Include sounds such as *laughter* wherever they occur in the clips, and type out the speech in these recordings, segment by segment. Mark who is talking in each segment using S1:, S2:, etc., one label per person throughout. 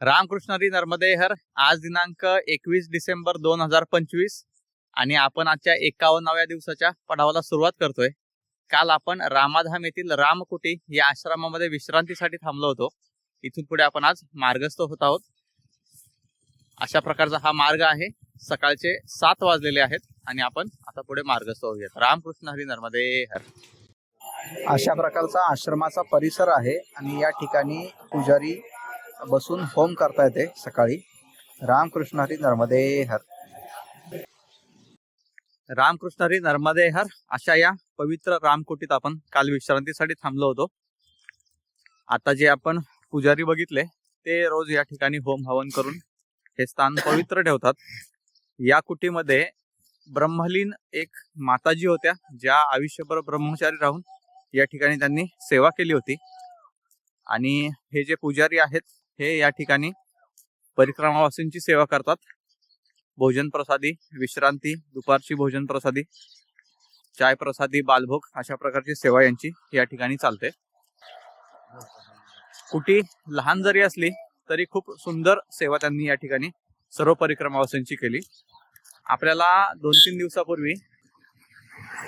S1: रामकृष्णरी नर्मदेहर आज दिनांक एकवीस डिसेंबर दोन हजार पंचवीस आणि आपण आजच्या एकावन्नाव्या दिवसाच्या पडावाला सुरुवात करतोय. काल आपण रामाधाम येथील रामकुटी या आश्रमामध्ये विश्रांतीसाठी थांबलो होतो. इथून पुढे आपण आज मार्गस्थ होत आहोत. अशा प्रकारचा हा मार्ग आहे. सकाळचे सात वाजलेले आहेत आणि आपण आता पुढे मार्गस्थ होऊयात. रामकृष्ण हरी नर्मदे हर
S2: अशा प्रकारचा आश्रमाचा परिसर आहे आणि या ठिकाणी पुजारी बसून होम करता येते सकाळी. रामकृष्ण हरी नर्मदे हर.
S1: रामकृष्ण हरी नर्मदे हर. अशा या पवित्र रामकुटीत आपण काल विश्रांतीसाठी थांबलो होतो. आता जे आपण पुजारी बघितले ते रोज या ठिकाणी होम हवन करून हे स्थान पवित्र ठेवतात. या कुटीमध्ये ब्रह्मलीन एक माताजी होत्या ज्या आयुष्यभर ब्रह्मचारी राहून या ठिकाणी त्यांनी सेवा केली होती. आणि हे जे पुजारी आहेत हे या ठिकाणी परिक्रमावासींची सेवा करतात. भोजन प्रसादी विश्रांती दुपारची भोजन प्रसादी चाय प्रसादी बालभोग अशा प्रकारची सेवा यांची या ठिकाणी चालते. कुटी लहान जरी असली तरी खूप सुंदर सेवा त्यांनी या ठिकाणी सर्व परिक्रमावासींची केली. आपल्याला दोन तीन दिवसापूर्वी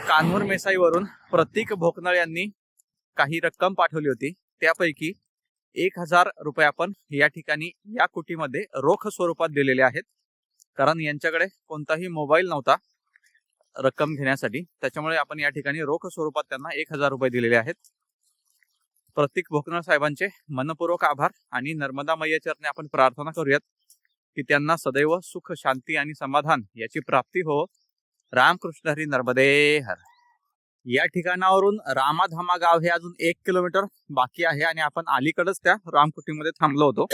S1: कान्हूर मेसाईवरून प्रतीक भोकनळ यांनी काही रक्कम पाठवली होती. त्यापैकी एक हजार रुपये आपण या ठिकाणी या कुटीमध्ये रोख स्वरूपात दिलेले आहेत. कारण यांच्याकडे कोणताही मोबाईल नव्हता रक्कम घेण्यासाठी. त्याच्यामुळे आपण या ठिकाणी रोख स्वरूपात त्यांना एक हजार रुपये दिलेले आहेत. प्रतीक भोकनळ साहेबांचे मनपूर्वक आभार आणि नर्मदा मैया आपण प्रार्थना करूयात की त्यांना सदैव सुख शांती आणि समाधान याची प्राप्ती हो. रामकृष्ण हरी नर्मदे हर. या ठिकाणावरून रामाधामा गाव हे अजून एक किलोमीटर बाकी आहे आणि आपण अलीकडेच त्या रामकुटीमध्ये थांबलो होतो.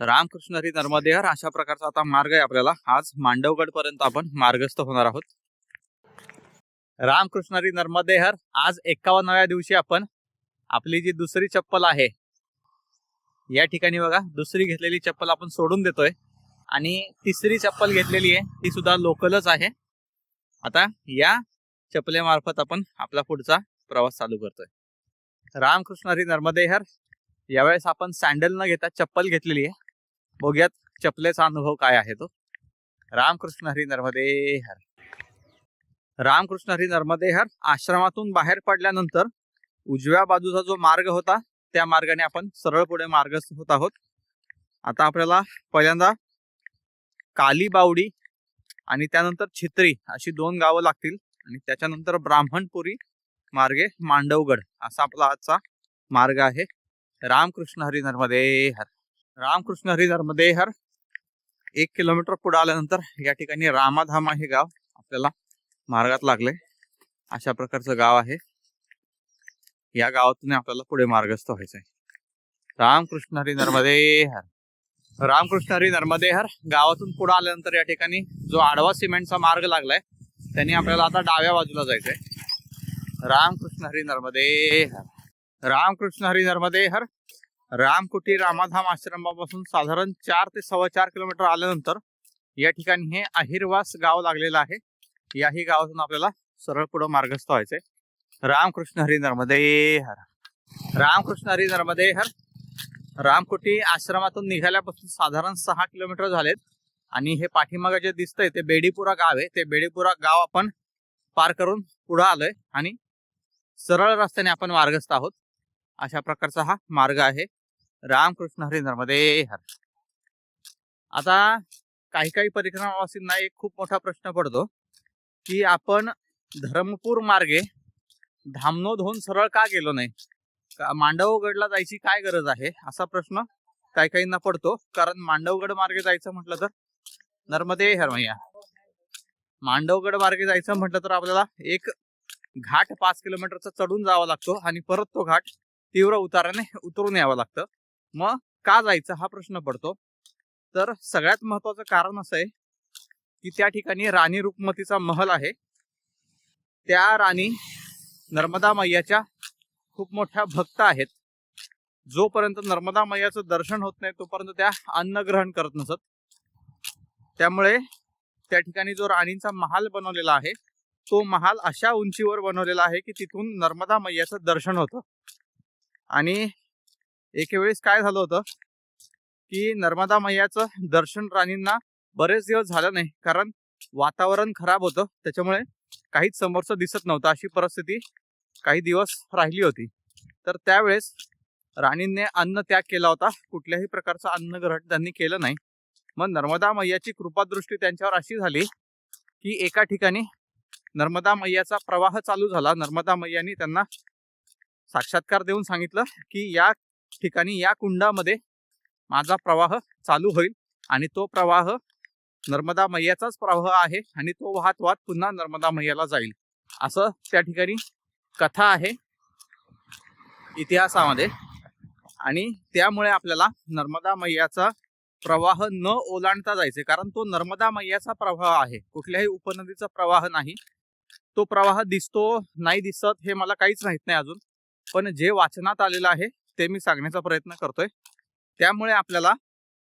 S1: रामकृष्ण हरी नर्मदेहर अशा प्रकारचा आता मार्ग आहे आपल्याला. आज मांडवगड पर्यंत आपण मार्गस्थ होणार आहोत. रामकृष्ण हरी नर्मदेहर आज एकावन्नव्या दिवशी आपण आपली जी दुसरी चप्पल आहे या ठिकाणी बघा दुसरी घेतलेली चप्पल आपण सोडून देतोय. आणि तिसरी चप्पल घेतलेली आहे ती सुद्धा लोकलच आहे. आता या चपल्यामार्फत आपण आपला पुढचा प्रवास चालू करतोय. रामकृष्ण हरी नर्मदेहर यावेळेस आपण सँडल न घेता चप्पल घेतलेली आहे. बघूयात चपलेचा अनुभव काय आहे तो. रामकृष्ण हरी नर्मदेहर. रामकृष्ण हरी नर्मदे हर आश्रमातून बाहेर पडल्यानंतर उजव्या बाजूचा जो मार्ग होता त्या मार्गाने आपण सरळ पुढे मार्ग होत आहोत. आता आपल्याला पहिल्यांदा काली बावडी आणि त्यानंतर छित्री अशी दोन गावं लागतील. आणि त्याच्यानंतर ब्राह्मणपुरी मार्गे मांडवगड असा आपला आजचा मार्ग आहे. रामकृष्ण हरी नर्मदे हर. रामकृष्ण हरी नर्मदे हर. एक किलोमीटर पुढे आल्यानंतर या ठिकाणी रामाधामा हे गाव. आपल्याला मार्गात लागले. अशा प्रकारचं गाव आहे. या गावातून आपल्याला पुढे मार्गस्थ व्हायचं आहे. रामकृष्ण हरी नर्मदे हर. रामकृष्ण हरी नर्मदे हर. गावातून पुढे आल्यानंतर या ठिकाणी जो आडवा सिमेंटचा मार्ग लागलाय त्यांनी आपल्याला आता डाव्या बाजूला जायचंय. रामकृष्ण हरी नर्मदे हर. रामकृष्ण हरी नर्मदे हर. रामकुटी रामाधाम आश्रमापासून साधारण चार ते सव्वा चार किलोमीटर आल्यानंतर या ठिकाणी हे अहिरवास गाव लागलेलं आहे. याही गावातून आपल्याला सरळ पुढे मार्गस्थ व्हायचंय. रामकृष्ण हरी नर्मदे हर. रामकृष्ण हरी नर्मदे हर. रामकुटी आश्रमातून निघाल्यापासून साधारण सहा किलोमीटर झालेत. आणि हे पाठीमागे जे दिसतंय ते बेडीपुरा गाव आहे. ते बेडीपुरा गाव आपण पार करून पुढे आलोय आणि सरळ रस्त्याने आपण मार्गस्थ आहोत. अशा प्रकारचा हा मार्ग आहे. रामकृष्ण हरी नर्मदे हर. आता काही काही परिक्रमावासींना एक खूप मोठा प्रश्न पडतो की आपण धर्मपूर मार्गे धामणोद होऊन सरळ का गेलो नाही? मांडवगडला जायची काय गरज आहे? असा प्रश्न काही काहींना पडतो. कारण मांडवगड मार्गे जायचं म्हटलं तर नर्मदे हर मांडवगड मार्गे जायचं म्हटलं तर आपल्याला एक घाट पाच किलोमीटरचा चढून जावा लागतो आणि परत तो घाट तीव्र उताराने उतरून यावं लागतं. मग का जायचं हा प्रश्न पडतो. तर सगळ्यात महत्वाचं कारण असं आहे की त्या ठिकाणी राणी रुक्मतीचा महल आहे. त्या राणी नर्मदा मैयाच्या खूप मोठ्या भक्त आहेत. जोपर्यंत नर्मदा मैयाचं दर्शन होत नाही तोपर्यंत त्या अन्न ग्रहण करत नसत. त्यामुळे त्या ठिकाणी जो राणींचा महाल बनवलेला आहे तो महाल अशा उंचीवर बनवलेला आहे की तिथून नर्मदा मैयाचं दर्शन होतं. आणि एके वेळेस काय झालं होतं की नर्मदा मैयाचं दर्शन राणींना बरेच दिवस झालं नाही कारण वातावरण खराब होतं. त्याच्यामुळे काहीच समोरचं दिसत नव्हतं. अशी परिस्थिती काही दिवस राहिली होती. तर त्यावेळेस राणींनी अन्न त्याग केला होता. कुठल्याही प्रकारचं अन्न ग्रहण त्यांनी केलं नाही. मग नर्मदा मैयाची कृपादृष्टी त्यांच्यावर अशी झाली की एका ठिकाणी नर्मदा मैयाचा प्रवाह चालू झाला. नर्मदा मैयानी त्यांना साक्षात्कार देऊन सांगितलं की या ठिकाणी या कुंडामध्ये माझा प्रवाह चालू होईल आणि तो प्रवाह नर्मदा मैयाचाच प्रवाह आहे आणि तो वाहत वाहत पुन्हा नर्मदा मैयाला जाईल. असं त्या ठिकाणी कथा आहे इतिहासामध्ये आणि त्यामुळे आपल्याला नर्मदा मैयाचा प्रवाह न ओलांडता जायचे कारण तो नर्मदा मैयाचा प्रवाह आहे. कुठल्याही उपनदीचा प्रवाह नाही. तो प्रवाह दिसतो नाही दिसत हे मला काहीच माहीत नाही अजून. पण जे वाचनात आलेलं आहे ते मी सांगण्याचा प्रयत्न करतोय. त्यामुळे आपल्याला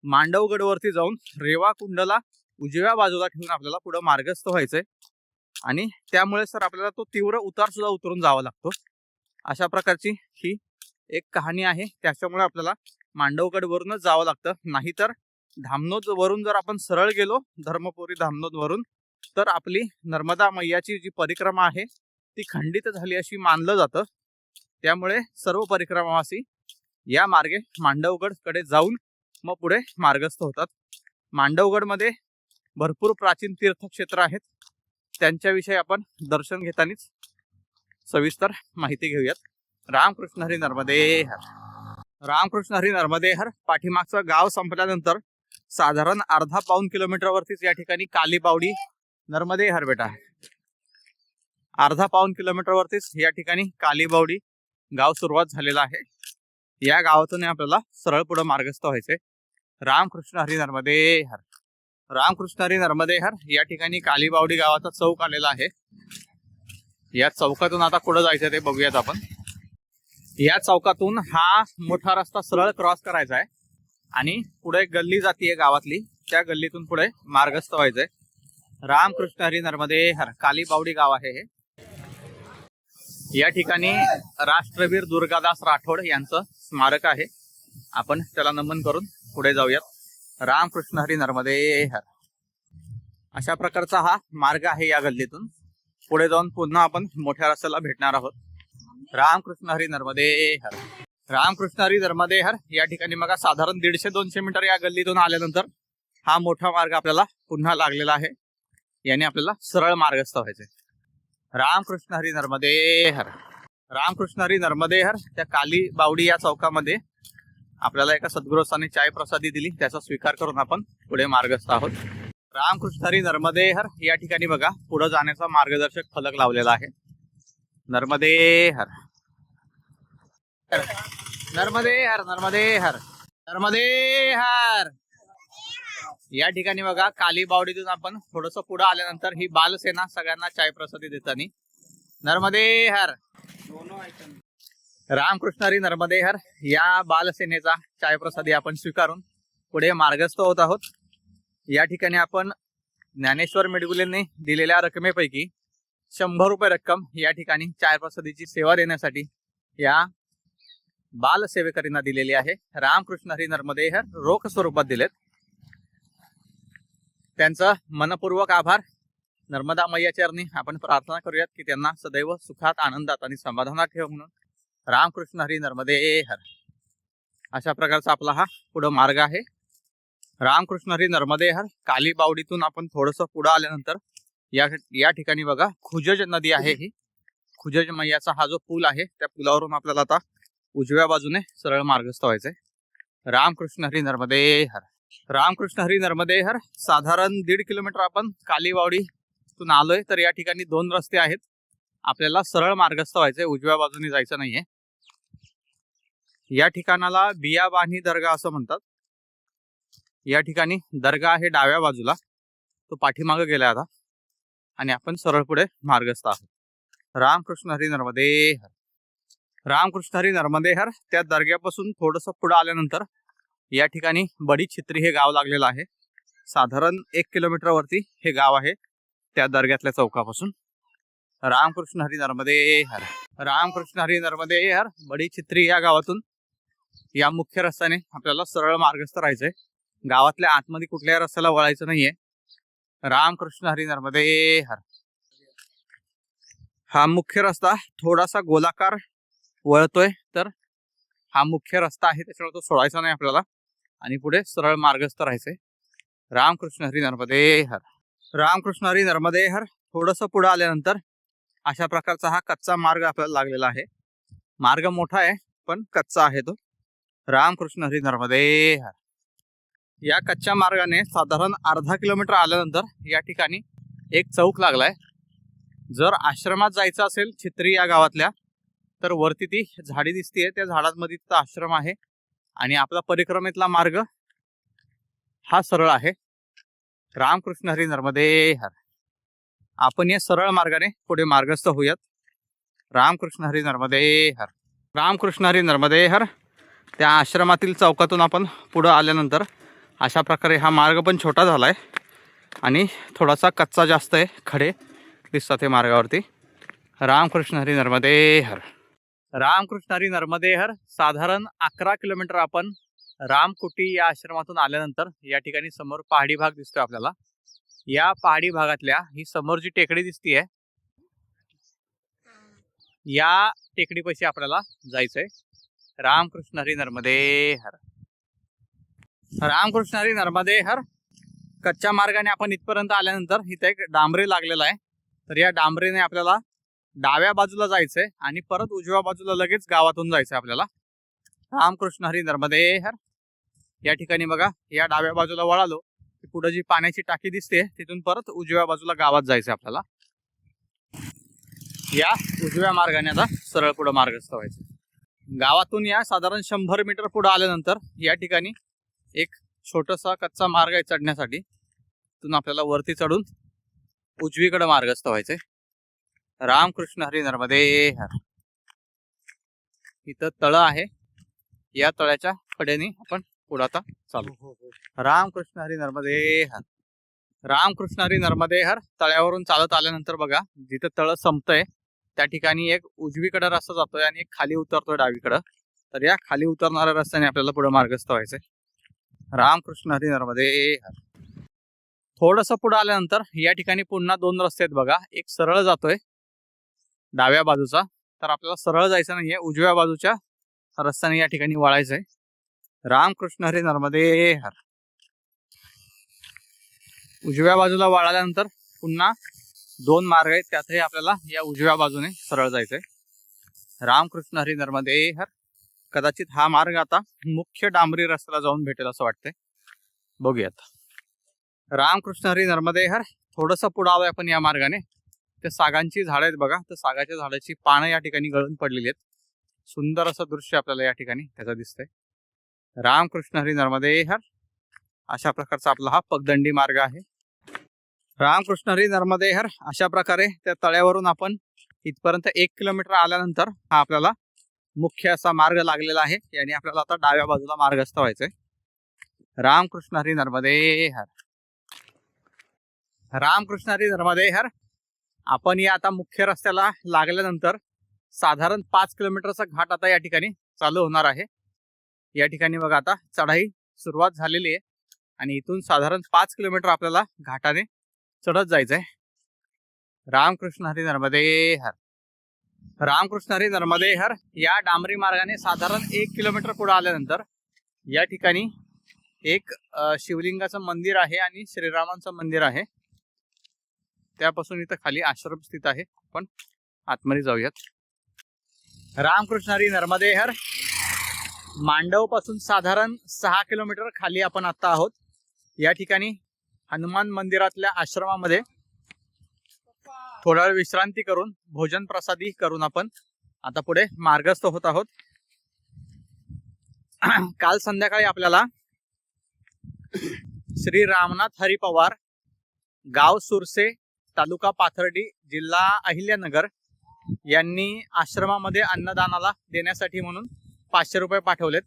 S1: मांडवगडवरती जाऊन रेवा कुंडला उजव्या बाजूला ठेवून आपल्याला पुढे मार्गस्थ व्हायचंय. आणि त्यामुळे सर आपल्याला तो तीव्र उतार सुद्धा उतरून जावा लागतो. अशा प्रकारची ही एक कहाणी आहे. त्याच्यामुळे आपल्याला मांडवगड वरूनच जावं लागतं. नाहीतर धामनोद वरून जर आपण सरळ गेलो धर्मपुरी धामनोद वरून तर आपली नर्मदा मैयाची जी परिक्रमा आहे ती खंडित झाली अशी मानलं जातं. त्यामुळे सर्व परिक्रमावासी या मार्गे मांडवगडकडे जाऊन मग पुढे मार्गस्थ होतात. मांडवगडमध्ये भरपूर प्राचीन तीर्थक्षेत्र आहेत. त्यांच्याविषयी आपण दर्शन घेतानीच सविस्तर माहिती घेऊयात. रामकृष्ण हरी नर्मदे रामकृष्ण हरी नर्मदेहर पाठीमागचं गाव संपल्यानंतर साधारण अर्धा पाऊन किलोमीटरवरतीच या ठिकाणी कालीबावडी नर्मदे हर बेटा अर्धा पाऊन किलोमीटरवरतीच या ठिकाणी कालीबावडी गाव सुरुवात झालेला आहे. या गावातून आपल्याला सरळ पुढे मार्गस्थ व्हायचे रामकृष्ण हरी नर्मदेहर रामकृष्ण हरी नर्मदेहर या ठिकाणी कालीबावडी गावाचा चौक आलेला आहे. या चौकातून आता कुठं जायचं ते बघूयात आपण. या चौकातून हा मोठा रस्ता सरळ क्रॉस करायचा आहे. आणि पुढे गल्ली जातीये गावातली. त्या गल्लीतून पुढे मार्गस्थ व्हायचंय. रामकृष्ण हरी नर्मदे हर कालीबावडी गाव आहे हे. या ठिकाणी राष्ट्रवीर दुर्गादास राठोड यांचं स्मारक आहे. आपण त्याला नमन करून पुढे जाऊयात. रामकृष्ण हरी नर्मदे हर. अशा प्रकारचा हा मार्ग आहे या गल्लीतून. पुढे जाऊन पुन्हा आपण मोठ्या रस्त्याला भेटणार आहोत. रामकृष्ण हरी नर्मदे हर. रामकृष्ण हरी नर्मदे हर. या ठिकाणी मग साधारण दीडशे दोनशे मीटर या गल्लीतून आल्यानंतर हा मोठा मार्ग आपल्याला पुन्हा लागलेला आहे. याने आपल्याला सरळ मार्गस्थ व्हायचे रामकृष्ण हरी नर्मदे हर. रामकृष्ण हरी नर्मदे हर. त्या काली बावडी या चौकामध्ये आपल्याला एका सद्गृहस्थाने चाय प्रसादी दिली. त्याचा स्वीकार करून आपण पुढे मार्गस्थ आहोत. रामकृष्ण हरी नर्मदे हर. या ठिकाणी बघा पुढे जाण्याचा मार्गदर्शक फलक लावलेला आहे. नर्मदे हर। नर्मदे हर नर्मदे हर नर्मदे हर। या ठिकाणी बघा काली बावडीतून आपण थोडस पुढे आल्यानंतर ही बालसेना सगळ्यांना चाय प्रसादी देतानी. नर्मदे हर। रामकृष्ण हरी नर्मदे हर या बालसेनेचा चाय प्रसादी आपण स्वीकारून पुढे मार्गस्थ होत आहोत. या ठिकाणी आपण ज्ञानेश्वर मेडगुलेंनी दिलेल्या रकमेपैकी शंभर रुपये रक्कम या ठिकाणी चार प्रसादीची सेवा देण्यासाठी या बालसेवेकरींना दिलेली आहे. रामकृष्ण हरी नर्मदे हर रोख स्वरूपात दिलेत. त्यांचं मनपूर्वक आभार. नर्मदा मैया चरणी आपण प्रार्थना करूयात की त्यांना सदैव सुखात आनंदात आणि समाधानात ठेव म्हणून. रामकृष्ण हरी नर्मदे हर अशा प्रकारचा आपला हा पुढं मार्ग आहे. रामकृष्ण हरी नर्मदे हर काली बावडीतून आपण थोडंसं पुढं आल्यानंतर या या ठिकाणी बघा खुजज नदी आहे ही. खुजज मैयाचा हा जो पूल आहे त्या पुलावरून आपल्याला आता उजव्या बाजूने सरळ मार्गस्थ व्हायचंय रामकृष्ण हरी नर्मदे हर. रामकृष्ण हरी नर्मदे हर. साधारण दीड किलोमीटर आपण कालीवावडीतून आलोय तर या ठिकाणी दोन रस्ते आहेत. आपल्याला सरळ मार्गस्थ व्हायचंय उजव्या बाजूने जायचं नाहीये. या ठिकाणाला बियाबानी दर्गा असं म्हणतात. या ठिकाणी दर्गा आहे डाव्या बाजूला. तो पाठीमागे गेला आता. आणि आपण सरळ पुढे मार्गस्थ आहोत. रामकृष्ण हरी नर्मदे हर. रामकृष्ण हरी नर्मदे हर. त्या दर्ग्यापासून थोडस पुढे आल्यानंतर या ठिकाणी बडी छित्री हे गाव लागलेलं आहे. साधारण एक किलोमीटर वरती हे गाव आहे त्या दर्ग्यातल्या चौकापासून. रामकृष्ण हरी नर्मदे हर. रामकृष्ण हरी नर्मदे हर. बडी छित्री या गावातून या मुख्य रस्त्याने आपल्याला सरळ मार्गस्थ राहायचंय. गावातल्या आतमध्ये कुठल्याही रस्त्याला वळायचं नाहीये. रामकृष्ण हरी नर्मदे हर. हा मुख्य रस्ता थोडासा गोलाकार वळतोय तर हा मुख्य रस्ता आहे त्याच्यामुळे तो सोडायचा नाही आपल्याला. आणि पुढे सरळ मार्गस्थ राहायचंय. रामकृष्ण हरी नर्मदे हर. रामकृष्ण हरी नर्मदे हर. थोडस पुढे आल्यानंतर अशा प्रकारचा हा कच्चा मार्ग आपल्याला लागलेला आहे. मार्ग मोठा आहे पण कच्चा आहे तो. रामकृष्ण हरी नर्मदे हर. या कच्च्या मार्गाने साधारण अर्धा किलोमीटर आल्यानंतर या ठिकाणी एक चौक लागलाय. जर आश्रमात जायचं असेल छित्री या गावातल्या तर वरती ती झाडी दिसतीये. त्या झाडांमध्ये तिथं आश्रम आहे आणि आपला परिक्रमेतला मार्ग हा सरळ आहे. रामकृष्ण हरी नर्मदे हर. आपण या सरळ मार्गाने पुढे मार्गस्थ होऊयात. रामकृष्ण हरी नर्मदे हर. रामकृष्ण हरी नर्मदे हर. त्या आश्रमातील चौकातून आपण पुढं आल्यानंतर अशा प्रकारे हा मार्ग पण छोटा झाला आहे आणि थोडासा कच्चा जास्त आहे. खडे दिसतात हे मार्गावरती. रामकृष्ण हरी नर्मदे हर. रामकृष्ण हरी नर्मदे हर. साधारण अकरा किलोमीटर आपण रामकुटी या आश्रमातून आल्यानंतर या ठिकाणी समोर पहाडी भाग दिसतोय आपल्याला. या पहाडी भागातल्या ही समोर जी टेकडी दिसतीये या टेकडीपाशी आपल्याला जायचंय. रामकृष्ण हरी नर्मदे हर. रामकृष्ण हरी नर्मदे हर. कच्च्या मार्गाने आपण इथपर्यंत आल्यानंतर इथे एक डांबरे लागलेला आहे. तर या डांबरेने आपल्याला डाव्या बाजूला जायचंय आणि परत उजव्या बाजूला लगेच गावातून जायचंय आपल्याला. रामकृष्ण हरी नर्मदे हर. या ठिकाणी बघा या डाव्या बाजूला वळालो की पुढे जी पाण्याची टाकी दिसते तिथून परत उजव्या बाजूला गावात जायचंय आपल्याला. या उजव्या मार्गाने आता सरळ पुढे मार्गस्थ व्हायचं गावातून या साधारण शंभर मीटर पुढे आल्यानंतर या ठिकाणी एक छोटासा कच्चा मार्ग आहे चढण्यासाठी. तिथून आपल्याला वरती चढून उजवीकडे मार्गस्थ व्हायचंय. रामकृष्ण हरी नर्मदे हर. इथं तळ आहे. या तळ्याच्या कडेने आपण पुढे आता चालू. रामकृष्ण हरी नर्मदे हर. रामकृष्ण हरी नर्मदे हर तळ्यावरून चालत आल्यानंतर बघा जिथं तळ संपतंय त्या ठिकाणी एक उजवीकडे रस्ता जातोय आणि एक खाली उतरतोय डावीकडं. तर या खाली उतरणाऱ्या रस्त्याने आपल्याला पुढे मार्गस्थ व्हायचंय. रामकृष्ण हरी नर्मदे हर थोडस पुढे आल्यानंतर या ठिकाणी पुन्हा दोन रस्ते आहेत बघा. एक सरळ जातोय डाव्या बाजूचा. तर आपल्याला सरळ जायचं नाहीये. उजव्या बाजूच्या रस्त्याने या ठिकाणी वळायचंय. रामकृष्ण हरी नर्मदे हर उजव्या बाजूला वळाल्यानंतर पुन्हा दोन मार्ग आहेत. त्यातही आपल्याला या उजव्या बाजूने सरळ जायचंय. रामकृष्ण हरी नर्मदे हर कदाचित हा मार्ग आता मुख्य डांबरी रस्त्याला जाऊन भेटेल असं वाटतंय. बघूयात. रामकृष्ण हरी नर्मदे हर थोडस पुढं आलोय आपण या मार्गाने. ते सागांची झाडं आहेत बघा. तर सागाच्या झाडाची पानं या ठिकाणी गळून पडलेली आहेत. सुंदर असं दृश्य आपल्याला या ठिकाणी त्याचं दिसतंय. रामकृष्ण हरी नर्मदे हर अशा प्रकारचा आपला हा पगदंडी मार्ग आहे. रामकृष्ण हरी नर्मदे हर अशा प्रकारे त्या तळ्यावरून आपण इथपर्यंत एक किलोमीटर आल्यानंतर हा आपल्याला मुख्य असा मार्ग लागलेला आहे. याने आपल्याला आता डाव्या बाजूला मार्गस्थ व्हायचंय. रामकृष्ण हरी नर्मदे हर. रामकृष्ण हरी नर्मदे हर. आपण या आता मुख्य रस्त्याला लागल्यानंतर साधारण पाच किलोमीटरचा घाट आता या ठिकाणी चालू होणार आहे. या ठिकाणी बघा आता चढाई सुरुवात झालेली आहे. आणि इथून साधारण पाच किलोमीटर आपल्याला घाटाने चढत जायचंय. रामकृष्ण हरी नर्मदे हर. रामकृष्ण हरी नर्मदे हर या डांबरी मार्गाने साधारण एक किलोमीटर पुढे आल्यानंतर या ठिकाणी एक शिवलिंगाचं मंदिर आहे आणि श्रीरामांचं मंदिर आहे. त्यापासून इथं खाली आश्रम स्थित आहे. आपण आतमध्ये जाऊयात. रामकृष्ण हरी नर्मदे हर मांडवपासून साधारण सहा किलोमीटर खाली आपण आता आहोत. या ठिकाणी हनुमान मंदिरातल्या आश्रमामध्ये थोडा वेळ विश्रांती करून भोजन प्रसादी करून आपण आता पुढे मार्गस्थ होत आहोत. *clears throat* काल संध्याकाळी आपल्याला श्री रामनाथ हरी पवार गाव सुरसे तालुका पाथर्डी जिल्हा अहिल्यानगर यांनी आश्रमामध्ये अन्नदानाला देण्यासाठी म्हणून पाचशे रुपये पाठवलेत.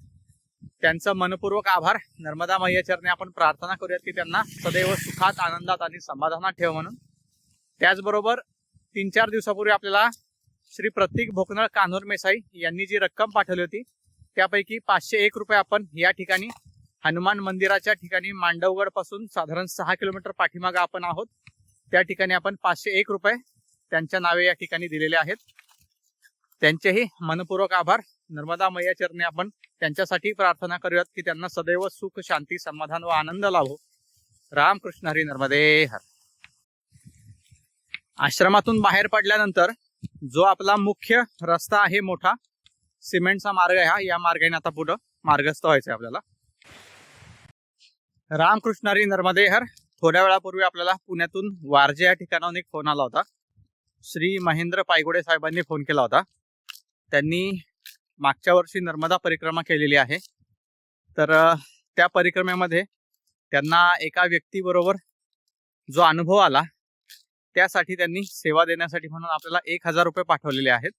S1: त्यांचं मनपूर्वक आभार. नर्मदा मैयाचरने आपण प्रार्थना करूयात की त्यांना सदैव सुखात आनंदात आणि समाधानात ठेव म्हणून. त्याचबरोबर तीन चार दिवसापूर्वी आपल्याला श्री प्रतीक भोकनळ कान्होर मेसाई यांनी जी रक्कम पाठवली होती त्यापैकी पाचशे एक रुपये आपण या ठिकाणी हनुमान मंदिराच्या ठिकाणी मांडवगडपासून साधारण सहा किलोमीटर पाठीमागे आपण आहोत. त्या ठिकाणी आपण पाचशे एक रुपये त्यांच्या नावे या ठिकाणी दिलेले आहेत. त्यांचेही मनपूर्वक आभार. नर्मदा मैया चरणी आपण त्यांच्यासाठी प्रार्थना करूयात की त्यांना सदैव सुख शांती समाधान व आनंद लाभो. रामकृष्ण हरी नर्मदे हर. आश्रमातून बाहेर पडल्यानंतर जो आपला मुख्य रस्ता आहे मोठा सिमेंटचा मार्ग आहे हा. या मार्गाने आता पुढं मार्गस्थ व्हायचंय आपल्याला. रामकृष्णारी नर्मदेहर नर्मदे हर थोड्या वेळापूर्वी आपल्याला पुण्यातून वारजे या ठिकाणाहून एक फोन आला होता. श्री महेंद्र पायगुडे साहेबांनी फोन केला होता. त्यांनी मागच्या वर्षी नर्मदा परिक्रमा केलेली आहे. तर त्या परिक्रमेमध्ये त्यांना एका व्यक्तीबरोबर जो अनुभव आला त्यासाठी त्यांनी सेवा देण्यासाठी म्हणून आपल्याला एक हजार रुपये पाठवलेले आहेत.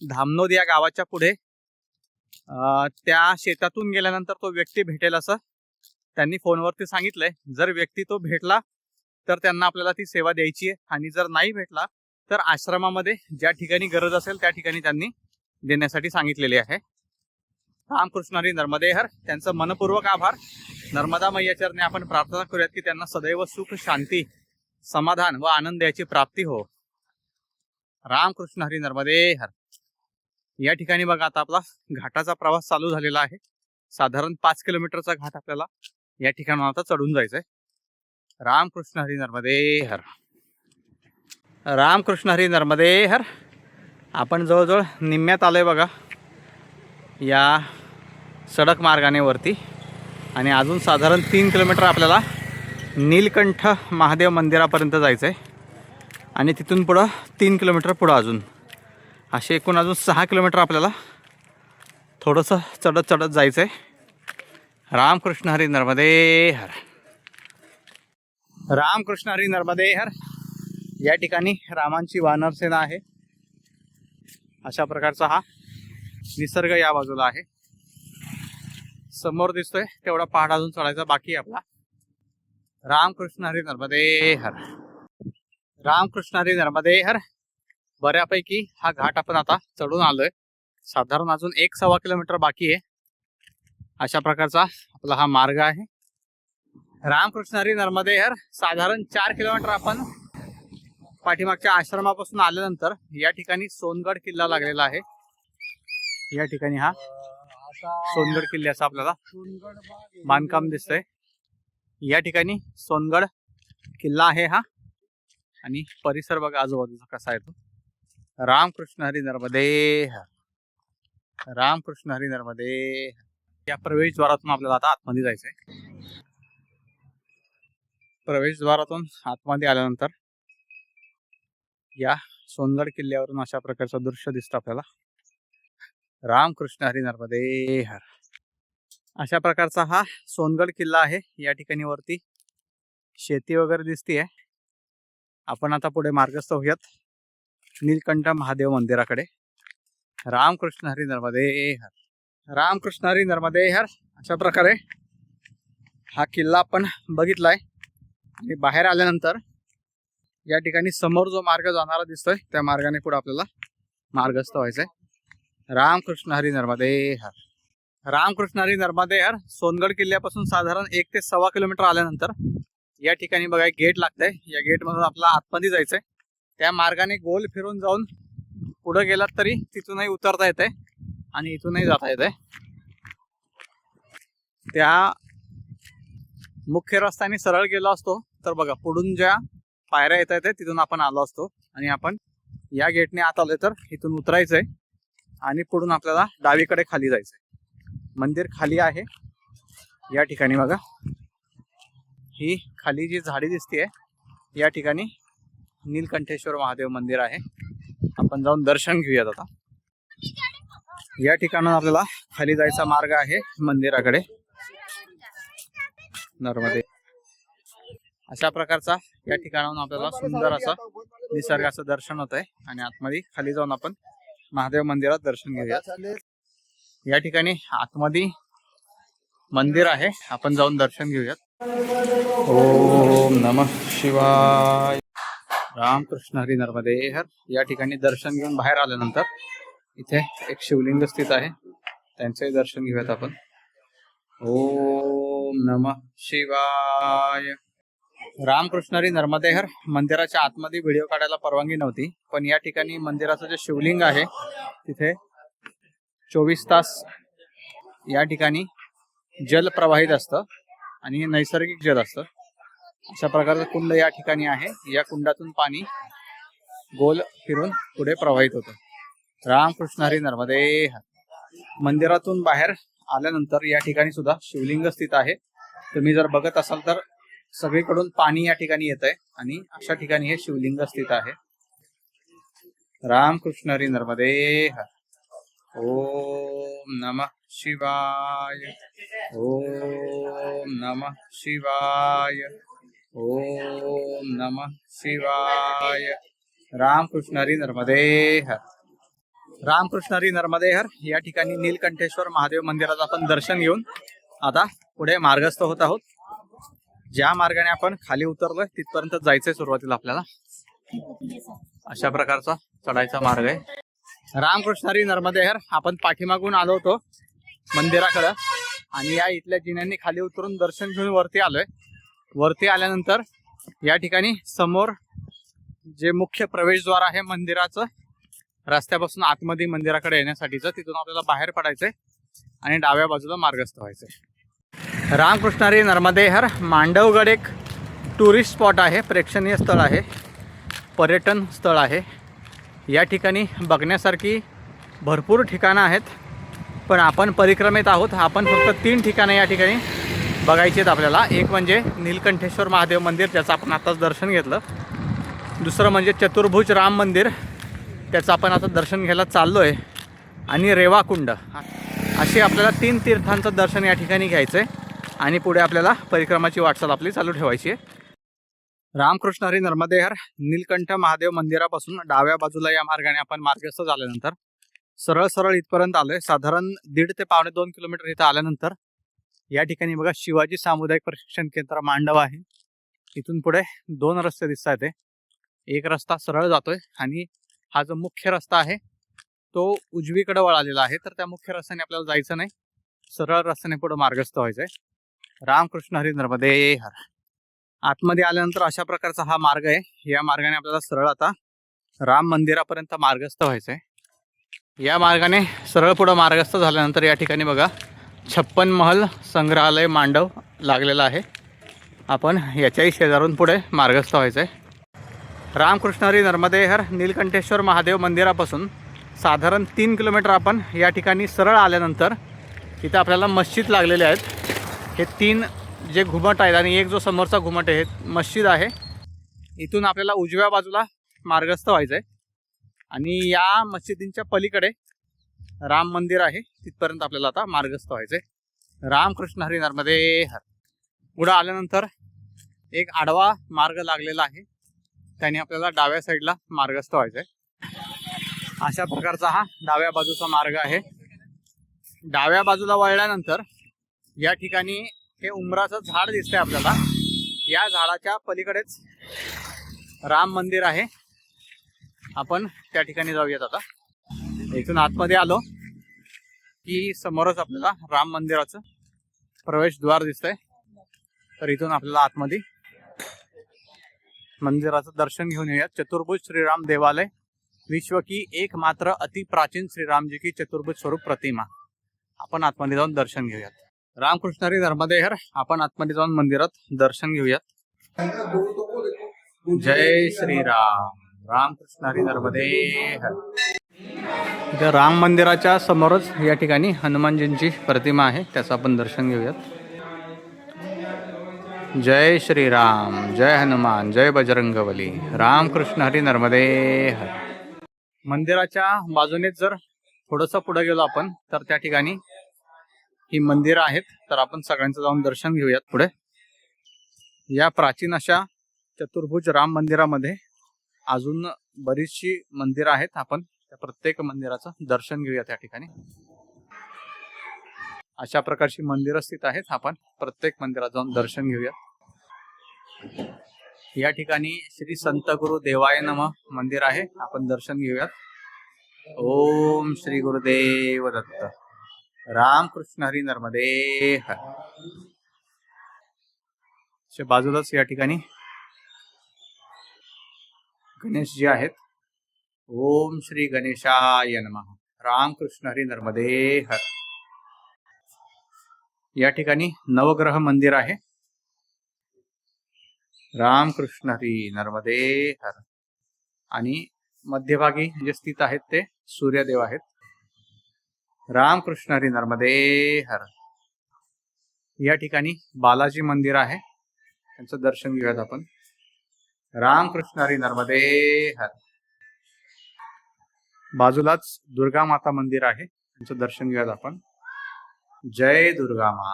S1: धामनोद या गावाच्या पुढे त्या शेतातून गेल्यानंतर तो व्यक्ती भेटेल असं त्यांनी फोनवरती सांगितलंय. जर व्यक्ती तो भेटला तर त्यांना आपल्याला ती सेवा द्यायची आहे. आणि जर नाही भेटला तर आश्रमामध्ये ज्या ठिकाणी गरज असेल त्या ठिकाणी त्यांनी देण्यासाठी सांगितलेले आहे. रामकृष्णारी नर्मदेहर त्यांचं मनपूर्वक आभार. नर्मदा मैया आपण प्रार्थना करूयात की त्यांना सदैव सुख शांती समाधान व आनंद याची प्राप्ती हो. रामकृष्ण हरी नर्मदे हर. या ठिकाणी बघा आता आपला घाटाचा प्रवास चालू झालेला आहे. साधारण पाच किलोमीटरचा घाट आपल्याला या ठिकाणावर आता चढून जायचंय. रामकृष्ण हरी नर्मदे हर. रामकृष्ण हरी नर्मदे हर. आपण जवळजवळ निम्म्यात आलोय बघा. या सडक मार्गाने वरती. आणि अजून साधारण तीन किलोमीटर आपल्याला नीलकंठ महादेव मंदिरापर्यंत जायचं आहे आणि तिथून पुढं तीन किलोमीटर पुढं अजून. असे एकूण अजून सहा किलोमीटर आपल्याला थोडंसं चढत चढत जायचं आहे रामकृष्ण हरी नर्मदे हर. रामकृष्ण हरी नर्मदे हर. या ठिकाणी रामांची वानरसेना आहे. अशा प्रकारचा हा निसर्ग या बाजूला आहे. समोर दिसतोय तेवढा पहाड अजून चढायचा बाकी आहे आपला. रामकृष्ण हरी नर्मदे हर रामकृष्ण हरी नर्मदे हर बऱ्यापैकी हा घाट आपण आता चढून आलोय. साधारण अजून एक सव्वा किलोमीटर बाकी आहे. अशा प्रकारचा आपला हा मार्ग आहे. रामकृष्ण हरी नर्मदे हर साधारण चार किलोमीटर आपण पाठीमागच्या आश्रमापासून आल्यानंतर या ठिकाणी सोनगड किल्ला लागलेला आहे. या ठिकाणी हा सोनगड किल्ल्याचा आपल्याला बांधकाम दिसतंय. या ठिकाणी सोनगड किल्ला आहे हा. आणि परिसर बघा आजूबाजूचा कसा आहे तो. रामकृष्ण हरी नर्मदे हर. रामकृष्ण हरी नर्मदे हर. या प्रवेशद्वारातून आपल्याला आता आतमध्ये जायचंय. प्रवेशद्वारातून आतमध्ये आल्यानंतर या सोनगड किल्ल्यावरून अशा प्रकारचं दृश्य दिसतं आपल्याला. रामकृष्ण हरी नर्मदे हर अशा प्रकारचा हा सोनगड किल्ला आहे. या ठिकाणी वरती शेती वगैरे दिसतीये. आपण आता पुढे मार्गस्थ होऊयात. नीलकंठ महादेव मंदिराकडे. रामकृष्ण हरी नर्मदे हर. रामकृष्ण हरी नर्मदे हर. अशा प्रकारे हा किल्ला आपण बघितलाय. आणि बाहेर आल्यानंतर या ठिकाणी समोर जो मार्ग जाणारा दिसतोय त्या मार्गाने पुढे आपल्याला मार्गस्थ व्हायचंय. रामकृष्ण हरी नर्मदे हर. रामकृष्णारी नर्मदे सोनगड किल्ल्यापासून साधारण एक ते सव्वा किलोमीटर आल्यानंतर या ठिकाणी बघा एक गेट लागतंय. या गेट मधून आपला आतमध्ये जायचंय. त्या मार्गाने गोल फिरून जाऊन पुढे गेलात तरी तिथूनही उतरता येते आणि इथूनही जाता येते त्या मुख्य रस्त्याने सरळ गेलो असतो तर बघा पुढून ज्या पायऱ्या येत आहेत तिथून आपण आलो असतो आणि आपण या गेटने आत आलोय तर इथून उतरायचंय आणि पुढून आपल्याला डावीकडे खाली जायचंय. मंदिर खाली आहे. या ठिकाणी बघा. ही खाली जी झाडी दिसतीये या ठिकाणी नीलकंठेश्वर महादेव मंदिर आहे. आपण जाऊन दर्शन घेऊयात आता. या ठिकाणून आपल्याला खाली जायचा मार्ग आहे मंदिराकडे. नर्मदे. अशा प्रकारचा या ठिकाणाहून आपल्याला सुंदर असं निसर्गाचं दर्शन होत आहे आणि आतमध्ये खाली जाऊन आपण महादेव मंदिरात दर्शन घेऊया या ठिकाणी आतमध्ये मंदिर आहे. आपण जाऊन दर्शन घेऊयात. ओम नम शिवाय. रामकृष्ण हरी नर्मदे हर. या ठिकाणी दर्शन घेऊन बाहेर आल्यानंतर इथे एक शिवलिंग स्थित आहे. त्यांचंही दर्शन घेऊयात आपण. ओम नम शिवाय. रामकृष्णरी नर्मदेहर मंदिराच्या आतमध्ये व्हिडिओ काढायला परवानगी नव्हती. पण या ठिकाणी मंदिराचं जे शिवलिंग आहे तिथे चोवीस तास या ठिकाणी जल प्रवाहित असतं आणि नैसर्गिक जल असतं. अशा प्रकारचं कुंड या ठिकाणी आहे. या कुंडातून पाणी गोल फिरून पुढे प्रवाहित होतं. रामकृष्ण हरी नर्मदे. मंदिरातून बाहेर आल्यानंतर या ठिकाणी सुद्धा शिवलिंग स्थित आहे. तुम्ही जर बघत असाल तर सगळीकडून पाणी या ठिकाणी येत आहे आणि अशा ठिकाणी हे शिवलिंग स्थित आहे. रामकृष्ण हरी नर्मदे. हर ओम नमः शिवाय। ओम नमः शिवाय। ओम नमः शिवाय। रामकृष्ण हरी रामकृष्णारी नर्मदेहर रामकृष्ण हरी या ठिकाणी नीलकंठेश्वर महादेव मंदिराचं आपण दर्शन घेऊन आता पुढे मार्गस्थ होत आहोत. ज्या मार्गाने आपण खाली उतरलोय तिथपर्यंत जायचंय सुरुवातीला आपल्याला. अशा प्रकारचा चढायचा मार्ग आहे. रामकृष्ण हरी नर्मदे हर आपण पाठीमागून आलो होतो मंदिराकडं. आणि या इथल्या जिन्यांनी खाली उतरून दर्शन घेऊन वरती आलोय. वरती आल्यानंतर या ठिकाणी समोर जे मुख्य प्रवेशद्वार आहे मंदिराचं रस्त्यापासून आतमध्ये मंदिराकडे येण्यासाठीचं तिथून आपल्याला बाहेर पडायचंय आणि डाव्या बाजूला मार्गस्थ व्हायचंय. रामकृष्णारी नर्मदेहर मांडवगड एक टुरिस्ट स्पॉट आहे प्रेक्षणीय स्थळ आहे पर्यटन स्थळ आहे. या ठिकाणी बघण्यासारखी भरपूर ठिकाणं आहेत. पण आपण परिक्रमेत आहोत. आपण फक्त तीन ठिकाणं या ठिकाणी बघायची आहेत आपल्याला. एक म्हणजे नीलकंठेश्वर महादेव मंदिर ज्याचं आपण आताच दर्शन घेतलं. दुसरं म्हणजे चतुर्भुज राम मंदिर त्याचं आपण आता दर्शन घ्यायला चाललो आहे आणि रेवाकुंड. अशी आपल्याला तीन तीर्थांचं दर्शन या ठिकाणी घ्यायचं आहे आणि पुढे आपल्याला परिक्रमाची वाटचाल आपली चालू ठेवायची आहे. रामकृष्ण हरी नर्मदेहर नीलकंठ महादेव मंदिरापासून डाव्या बाजूला या मार्गाने आपण मार्गस्थ झाल्यानंतर सरळ सरळ इथपर्यंत आलोय. साधारण दीड ते पावणे दोन किलोमीटर इथं आल्यानंतर या ठिकाणी बघा शिवाजी सामुदायिक प्रशिक्षण केंद्र मांडव आहे. इथून पुढे दोन रस्ते दिसत आहेत एक रस्ता सरळ जातोय आणि हा जो मुख्य रस्ता आहे तो उजवीकडे वळालेला आहे. तर त्या मुख्य रस्त्याने आपल्याला जायचं नाही. सरळ रस्त्याने पुढे मार्गस्थ व्हायचंय. रामकृष्ण हरी नर्मदे हर आतमध्ये आल्यानंतर अशा प्रकारचा हा मार्ग आहे. या मार्गाने आपल्याला सरळ आता राम मंदिरापर्यंत मार्गस्थ व्हायचं आहे या मार्गाने सरळ पुढं मार्गस्थ झाल्यानंतर या ठिकाणी बघा छप्पन महल संग्रहालय मांडव लागलेला आहे. आपण याच्याही शेजारून पुढे मार्गस्थ व्हायचं आहे रामकृष्णहरी नर्मदेहर नीलकंठेश्वर महादेव मंदिरापासून साधारण तीन किलोमीटर आपण या ठिकाणी सरळ आल्यानंतर इथं आपल्याला मस्जिद लागलेले आहेत. हे तीन जे घुमट आहेत आणि एक जो समोरचा घुमट आहे मस्जिद आहे. इथून आपल्याला उजव्या बाजूला मार्गस्थ व्हायचं आहे आणि या मस्जिदींच्या पलीकडे राम मंदिर आहे. तिथपर्यंत आपल्याला आता मार्गस्थ व्हायचं आहे रामकृष्ण हरी हर. पुढं आल्यानंतर एक आडवा मार्ग लागलेला आहे. त्याने आपल्याला डाव्या साईडला मार्गस्थ व्हायचं आहे अशा प्रकारचा हा डाव्या बाजूचा मार्ग आहे. डाव्या बाजूला वळल्यानंतर या ठिकाणी हे उमराचं झाड दिसतंय आपल्याला. या झाडाच्या पलीकडेच राम मंदिर आहे. आपण त्या ठिकाणी जाऊयात आता. इथून आतमध्ये आलो की समोरच आपल्याला राम मंदिराचं प्रवेशद्वार दिसतंय. तर इथून आपल्याला आतमध्ये मंदिराचं दर्शन घेऊन येऊयात. चतुर्भुज श्रीराम देवालय. विश्व की एक मात्र अति प्राचीन श्रीरामजी की चतुर्भुज स्वरूप प्रतिमा. आपण आतमध्ये जाऊन दर्शन घेऊयात. रामकृष्णारी धर्मदेहर आपण आतमध्ये जाऊन मंदिरात दर्शन घेऊयात. जय श्रीराम. रामकृष्णारी धर्मदेहर. इथे राम मंदिराच्या समोरच या ठिकाणी हनुमानजींची प्रतिमा आहे त्याचं आपण दर्शन घेऊयात. जय श्रीराम जय हनुमान जय बजरंगबली. रामकृष्ण हरी नर्मदे हर मंदिराच्या बाजूनेच जर थोडंसं पुढे गेलो आपण तर त्या ठिकाणी ही मंदिरं आहेत. तर आपण सगळ्यांचं जाऊन दर्शन घेऊयात पुढे. या प्राचीन अशा चतुर्भुज राम मंदिरामध्ये अजून बरीचशी मंदिरं आहेत. आपण त्या प्रत्येक मंदिराचं दर्शन घेऊया त्या ठिकाणी. अशा प्रकारची मंदिरं स्थित आहेत. आपण प्रत्येक मंदिरात जाऊन दर्शन घेऊया या ठिकाणी श्री संत गुरु देवाय नम मंदिर आहे. आपण दर्शन घेऊयात. ओम श्री गुरुदेव दत्त. रामकृष्ण हरी. नर्मदे हर बाजूलाच या ठिकाणी गणेशजी आहेत. ओम श्री गणेशाय नमः. रामकृष्ण हरी नर्मदे हर. या ठिकाणी नवग्रह मंदिर आहे. रामकृष्ण हरी नर्मदे हर. आणि मध्यभागी जे स्थित आहेत ते सूर्यदेव आहेत. रामकृष्ण हरी नर्मदे हर. या ठिकाणी बालाजी मंदिर आहे. त्यांचं दर्शन घेऊयात आपण. रामकृष्ण हरी नर्मदे हर. बाजूलाच दुर्गा माता मंदिर आहे. त्यांचं दर्शन घेऊयात आपण. जय दुर्गा मा.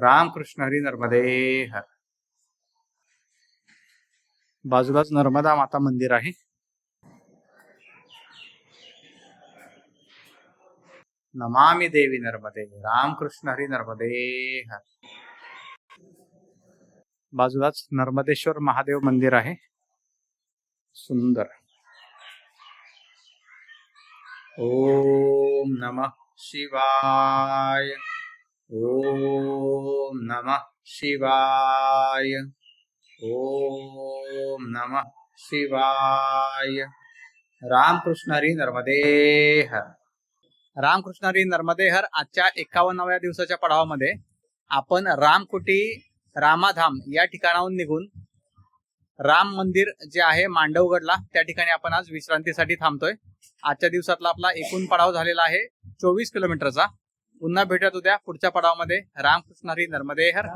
S1: रामकृष्ण हरी नर्मदे हर. बाजूलाच नर्मदा माता मंदिर आहे. नमामि देवी नर्मदे रामकृष्ण हरी नर्मदे बाजूलाच नर्मदेश्वर महादेव मंदिर आहे. सुंदर। ओम नमः शिवाय। ओम नमः शिवाय। ओम नमः शिवाय। रामकृष्ण हरी नर्मदे रामकृष्णारी नर्मदेहर आजच्या एकावन्नाव्या दिवसाच्या पडावामध्ये आपण रामकुटी रामाधाम या ठिकाणाहून निघून राम मंदिर जे आहे मांडवगडला त्या ठिकाणी आपण आज विश्रांतीसाठी थांबतोय. आजच्या दिवसातला आपला एकूण पडाव झालेला आहे चोवीस किलोमीटरचा. पुन्हा भेटत उद्या पुढच्या पडावामध्ये. रामकृष्णारी नर्मदेहर.